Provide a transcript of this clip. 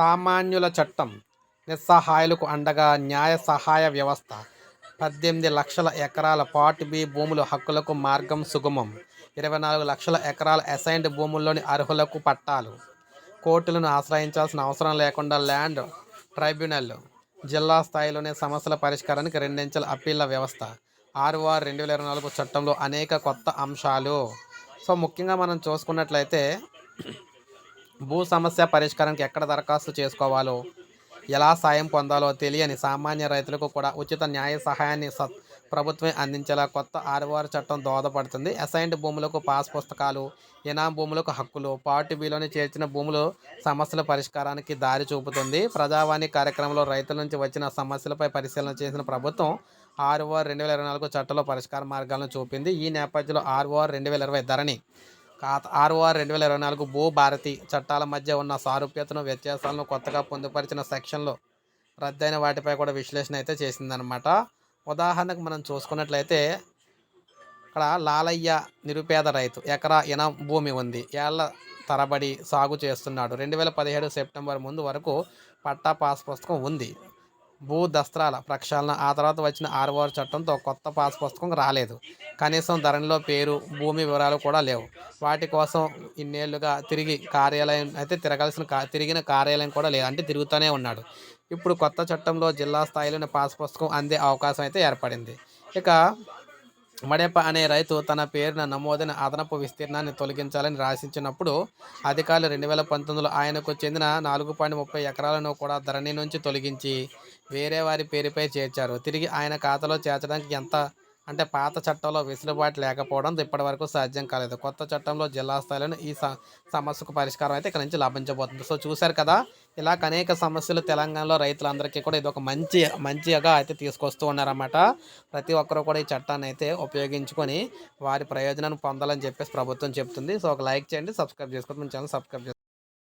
సామాన్యుల చట్టం నిస్సహాయులకు అండగా న్యాయ సహాయ వ్యవస్థ. పద్దెనిమిది లక్షల ఎకరాల పార్ట్ బి భూముల హక్కులకు మార్గం సుగమం. ఇరవై నాలుగు లక్షల ఎకరాల అసైన్డ్ భూముల్లోని అర్హులకు పట్టాలు. కోర్టులను ఆశ్రయించాల్సిన అవసరం లేకుండా ల్యాండ్ ట్రైబ్యునల్ జిల్లా స్థాయిలోనే సమస్యల పరిష్కారానికి రెండించెల అప్పీళ్ళ వ్యవస్థ. ఆర్ఓఆర్ రెండు వేల ఇరవై నాలుగు చట్టంలో అనేక కొత్త అంశాలు. సో ముఖ్యంగా మనం చూసుకున్నట్లయితే భూ సమస్య పరిష్కారానికి ఎక్కడ దరఖాస్తు చేసుకోవాలో ఎలా సాయం పొందాలో తెలియని సామాన్య రైతులకు కూడా ఉచిత న్యాయ సహాయాన్ని స ప్రభుత్వం అందించేలా కొత్త ఆర్ఓఆర్ చట్టం దోహదపడుతుంది. అసైన్డ్ భూములకు పాస్ పుస్తకాలు ఇనాం భూములకు హక్కులు పార్టీ బిలోని చేర్చిన భూములు సమస్యల పరిష్కారానికి దారి చూపుతుంది. ప్రజావాణి కార్యక్రమంలో రైతుల నుంచి వచ్చిన సమస్యలపై పరిశీలన చేసిన ప్రభుత్వం ఆర్ఓఆర్ రెండు వేల ఇరవై నాలుగు చట్టంలో పరిష్కార మార్గాలను చూపింది. ఈ నేపథ్యంలో ఆర్ఓఆర్ రెండు వేల ఇరవై ధరని ఆర్ఓఆర్ రెండు వేల ఇరవై నాలుగు భూ భారతి చట్టాల మధ్య ఉన్న సారూప్యతను వ్యత్యాసాలను కొత్తగా పొందుపరిచిన సెక్షన్లో రద్దయిన వాటిపై కూడా విశ్లేషణ అయితే చేసిందనమాట ఉదాహరణకు మనం చూసుకున్నట్లయితే ఇక్కడ లాలయ్య నిరుపేద రైతు ఎకరా ఇన భూమి ఉంది. ఏళ్ళ తరబడి సాగు చేస్తున్నాడు. రెండు వేల పదిహేడు సెప్టెంబర్ ముందు వరకు పట్టా పాస్ పుస్తకం ఉంది. భూ దస్త్రాల ప్రక్షాళన ఆ తర్వాత వచ్చిన ఆర్ఓఆర్ చట్టంతో కొత్త పాస్ పుస్తకం రాలేదు. కనీసం ధరణిలో పేరు భూమి వివరాలు కూడా లేవు. వాటి కోసం ఇన్నేళ్ళుగా తిరిగి కార్యాలయం అయితే తిరగాల్సిన తిరిగిన కార్యాలయం కూడా లేదు. అంటే తిరుగుతూనే ఉన్నాడు. ఇప్పుడు కొత్త చట్టంలో జిల్లా స్థాయిలోని పాస్ పుస్తకం అందే అవకాశం అయితే ఏర్పడింది. ఇక మడెప్ప అనే రైతు తన పేరున నమోదైన అదనపు విస్తీర్ణాన్ని తొలగించాలని రాసించినప్పుడు అధికారులు రెండు వేల పంతొమ్మిదిలో ఆయనకు చెందిన నాలుగు పాయింట్ ముప్పై ఎకరాలను కూడా ధరణి నుంచి తొలగించి వేరే వారి పేరుపై చేర్చారు. తిరిగి ఆయన ఖాతాలో చేర్చడానికి ఎంత అంటే పాత చట్టంలో వెసులుబాటు లేకపోవడం ఇప్పటివరకు సాధ్యం కాలేదు. కొత్త చట్టంలో జిల్లా స్థాయిలో ఈ స సమస్యకు పరిష్కారం అయితే ఇక్కడ నుంచి లభించబోతుంది. సో చూశారు కదా ఇలా అనేక సమస్యలు తెలంగాణలో రైతులందరికీ కూడా ఇది ఒక మంచి మంచిగా అయితే తీసుకొస్తూ ఉన్నారన్నమాట. ప్రతి ఒక్కరూ కూడా ఈ చట్టాన్ని అయితే ఉపయోగించుకొని వారి ప్రయోజనాన్ని పొందాలని చెప్పేసి ప్రభుత్వం చెప్తుంది. సో ఒక లైక్ చేయండి సబ్స్క్రైబ్ చేసుకోండి మన ఛానల్ సబ్స్క్రైబ్ చేసుకోండి